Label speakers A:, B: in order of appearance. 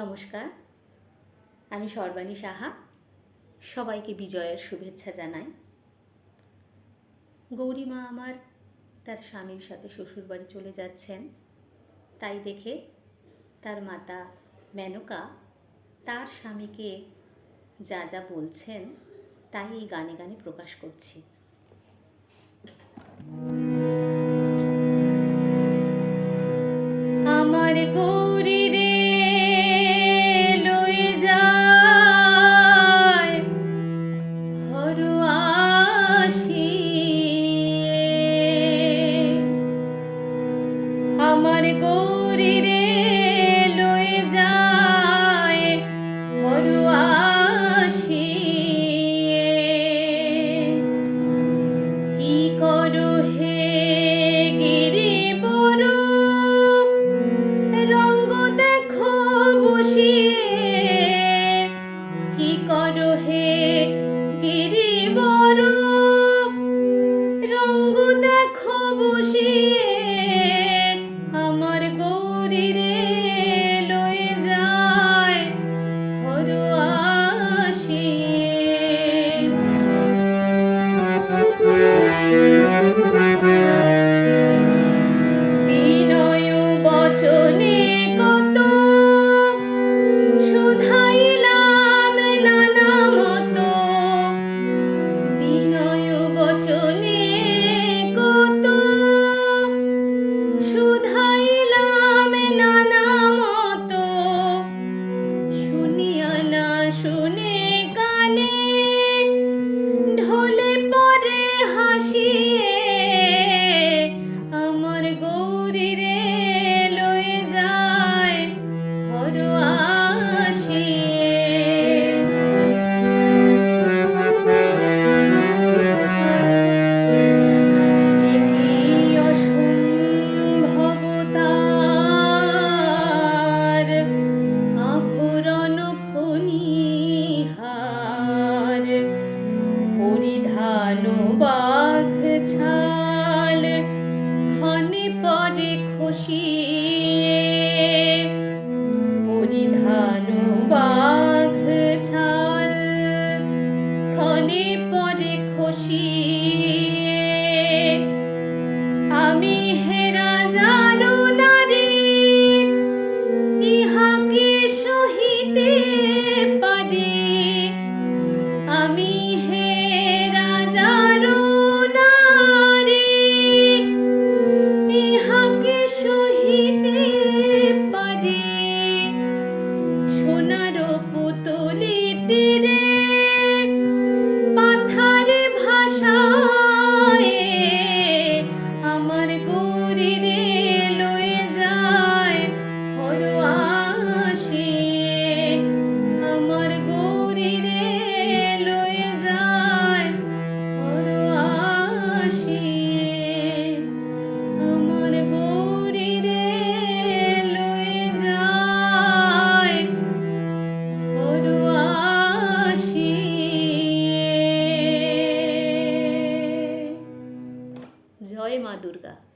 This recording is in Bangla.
A: নমস্কার, আমি সর্বাণী সাহা, সবাইকে বিজয়ের শুভেচ্ছা জানাই। গৌরীমা আমার তার স্বামীর সাথে শ্বশুরবাড়ি চলে যাচ্ছেন। তাই দেখে তার মাতা মেনকা তার স্বামীকে যা যা বলছেন, তাই এই গানে গানে প্রকাশ করছি। আমার গৌরী আমার গৌরী খসিয়ে পরিধান বাঘ আমি হেরা जय माँ दुर्गा।